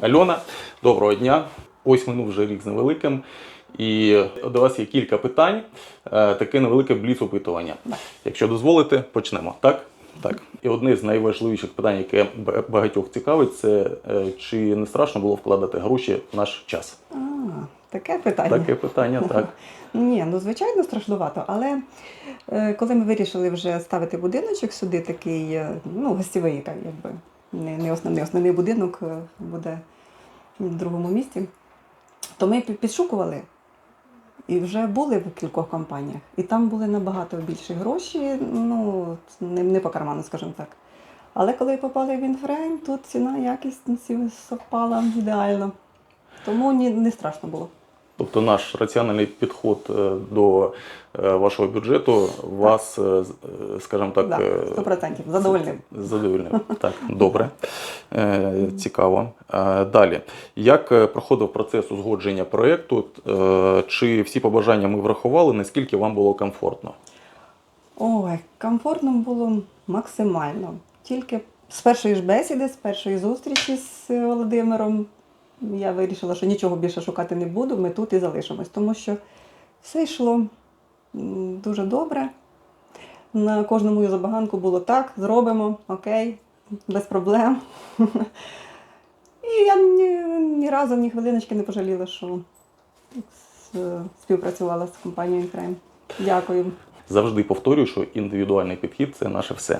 Альона, доброго дня. Ось минув вже рік з невеликим. І до вас є кілька питань, е, таке невелике бліц-опитування. Якщо дозволите, почнемо. Так? Так. І одне з найважливіших питань, яке багатьох цікавить, це е, чи не страшно було вкладати гроші в наш час? А, таке питання. Таке питання, так. Ні, ну звичайно страшнувато, але е, коли ми вирішили вже ставити будиночок сюди, такий, ну, гостєвий, так, якби, не, не основний, основний будинок е, буде в другому місті, то ми підшукували. І вже були в кількох компаніях. І там були набагато більші гроші, ну, не, не по карману, скажімо так. Але коли попали в інфрейм, тут ціна якість совпала ідеально. Тому ні, не страшно було. Тобто наш раціональний підход е, до е, вашого бюджету вас, е, скажімо так, 100%. Задовольнив. Задовольнив. Так, добре. Цікаво. Далі. Як проходив процес узгодження проєкту? Чи всі побажання ми врахували? Наскільки вам було комфортно? Ой, комфортно було максимально. Тільки з першої ж бесіди, з першої зустрічі з Володимиром я вирішила, що нічого більше шукати не буду, ми тут і залишимось, тому що все йшло дуже добре. На кожну мою забаганку було так, зробимо, окей, без проблем. І я ні, ні разу, ні хвилиночки не пожаліла, що співпрацювала з компанією Інфрейм. Дякую. Завжди повторюю, що індивідуальний підхід це наше все.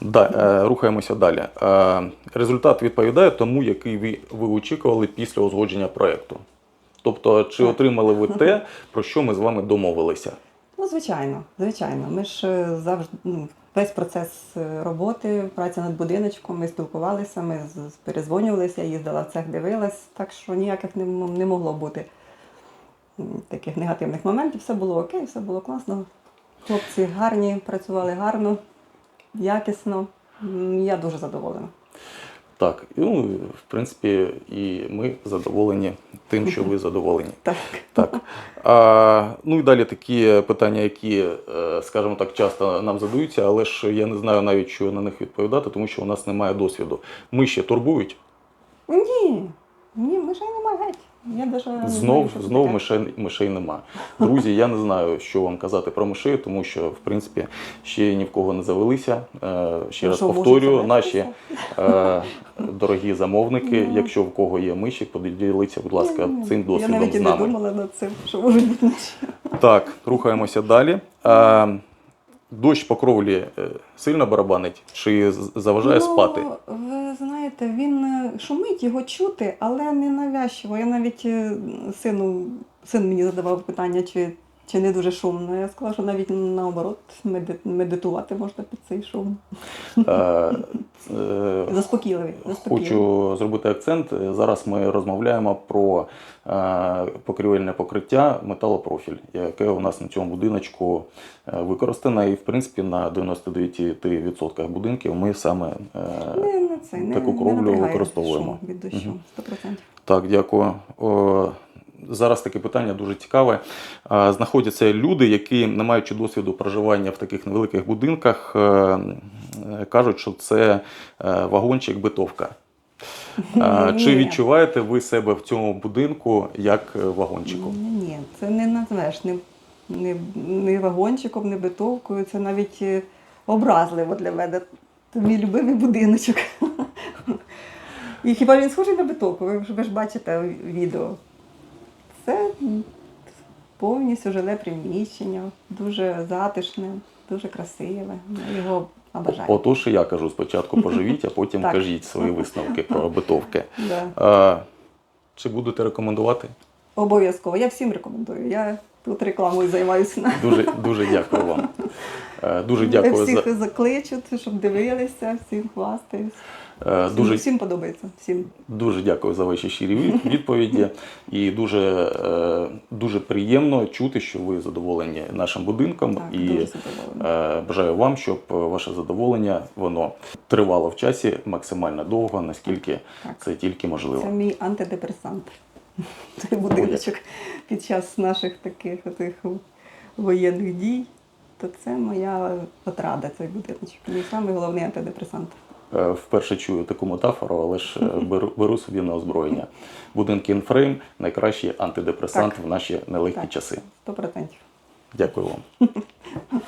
Да, е, рухаємося далі. Е, результат відповідає тому, який ви, ви очікували після узгодження проєкту. Тобто, чи отримали ви те, про що ми з вами домовилися? Ну, звичайно, звичайно. Ми ж е, завжди ну, весь процес роботи, праця над будиночком, ми спілкувалися, ми перезвонювалися, їздила в цех, дивилась, так що ніяких не, не могло бути таких негативних моментів. Все було окей, все було класно. Хлопці гарні, працювали гарно, якісно. Я дуже задоволена. Так, ну, в принципі, і ми задоволені тим, що ви задоволені. Так. Так. А, ну і далі такі питання, які, е, скажімо так, часто нам задаються, але ж я не знаю навіть, що на них відповідати, тому що у нас немає досвіду. Ми ще турбують. Ні, ні, мишей немає геть. Я даже не знаю, Знов, знов мишей, мишей нема. Друзі, я не знаю, що вам казати про мишей, тому що, в принципі, ще ні в кого не завелися. Е, Ще Ну, раз повторюю, наші е, дорогі замовники, Ну. якщо в кого є миші, поділіться, будь ласка, цим Я навіть не думала над цим, що можуть бути. Так, рухаємося далі. А, дощ по кровлі е, сильно барабанить чи заважає спати? Ну, ви знаєте, він е, шумить, його чути, але не навязчиво. Я навіть е, сину, син мені задавав питання, чи, чи не дуже шумно. Я сказала, що навіть наоборот меди- медитувати можна під цей шум. Е, е, Заспокійливий. Хочу зробити акцент. Зараз ми розмовляємо про е, покрівельне покриття металопрофіль, яке у нас на цьому будиночку використане. І, в принципі, на 99% будинків ми саме Не, не це, таку не кровлю використовуємо. шум від дощу, Мгм. 100%. Так, дякую. Зараз таке питання дуже цікаве. Знаходяться люди, які, не маючи досвіду проживання в таких невеликих будинках, е, е, кажуть, що це е, вагончик битовка. Чи відчуваєте ви себе в цьому будинку як вагончику? Ні, це не назвеш не, не, не вагончиком, не битовкою, це навіть образливо для мене. Це мій любимий будиночок. І хіба він схожий на битовку? Ви ж бачите відео. Це повністю жиле приміщення, дуже затишне, дуже красиве. Я його обожаю. Отож, я кажу спочатку поживіть, а потім кажіть свої висновки про битовки. А, Чи будете рекомендувати? Обов'язково. Я всім рекомендую. Я тут рекламою займаюся. Дуже, дуже дякую вам. Е, Дуже дякую за. Всіх закличуть, щоб дивилися, всім хвастаюсь. е, Всім, Дуже всім подобається. Всім. Дуже дякую за ваші щирі відповіді. І дуже, е, дуже приємно чути, що ви задоволені нашим будинком. Так, і дуже бажаю вам, щоб ваше задоволення воно тривало в часі максимально довго, наскільки Так. це тільки можливо. Це мій антидепресант. Цей будиночок під час наших таких воєнних дій. То це моя отрада, цей будиночок. Мій самий головний антидепресант. е, вперше чую таку метафору, але ж е, беру, беру собі на озброєння. Будинки інфрейм найкращий антидепресант Так. в наші нелегкі Так. часи. Сто процентів. Дякую вам.